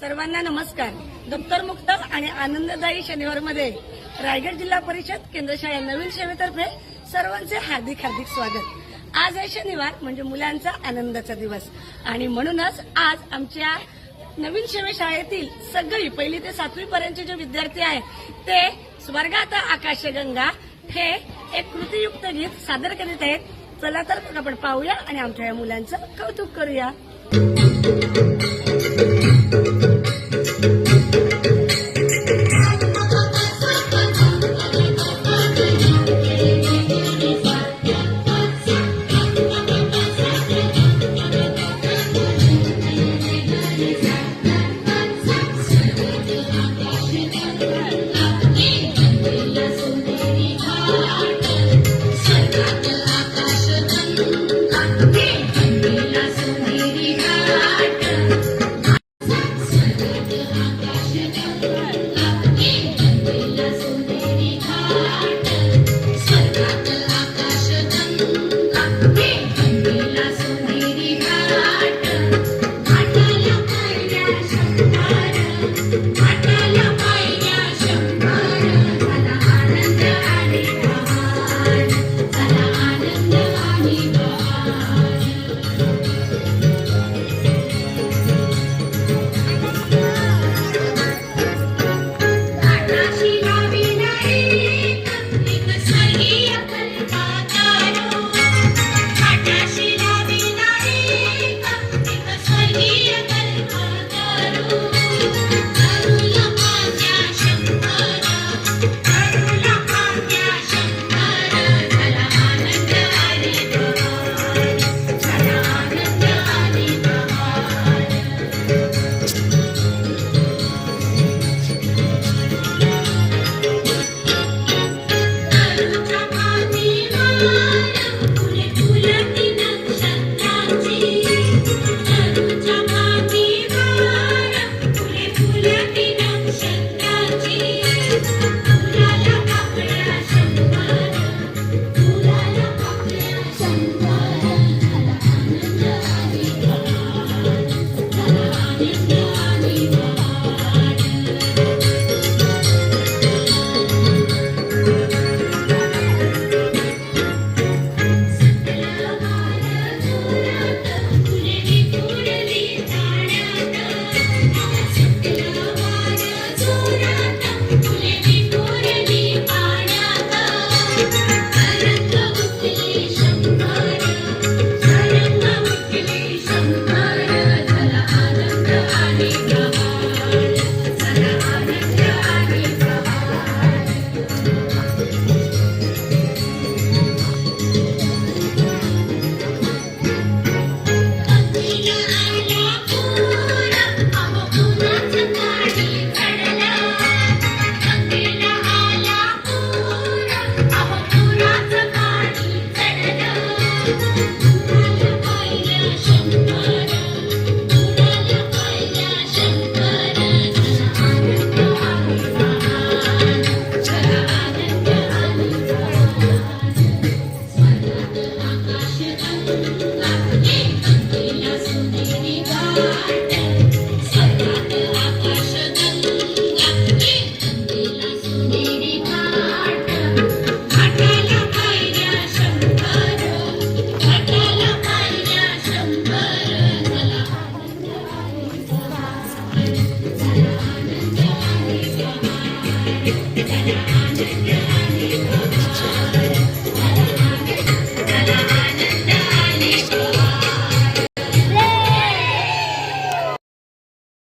सर्वांना नमस्कार. दप्तरमुक्त आणि आनंददायी शनिवारमध्ये रायगड जिल्हा परिषद केंद्रशाळा नवीन सेवेतर्फे सर्वांचे हार्दिक हार्दिक स्वागत. आज आहे शनिवार म्हणजे मुलांचा आनंदाचा दिवस. आणि म्हणूनच आज आमच्या नवीन सेवेशाळेतील सगळी पहिली ते सातवी पर्यंतचे जे विद्यार्थी आहेत ते स्वर्गात आकाशगंगा हे एक कृतीयुक्त गीत सादर करीत आहेत. चला तर आपण पाहूया आणि आमच्या या मुलांचं कौतुक करूया. Thank you.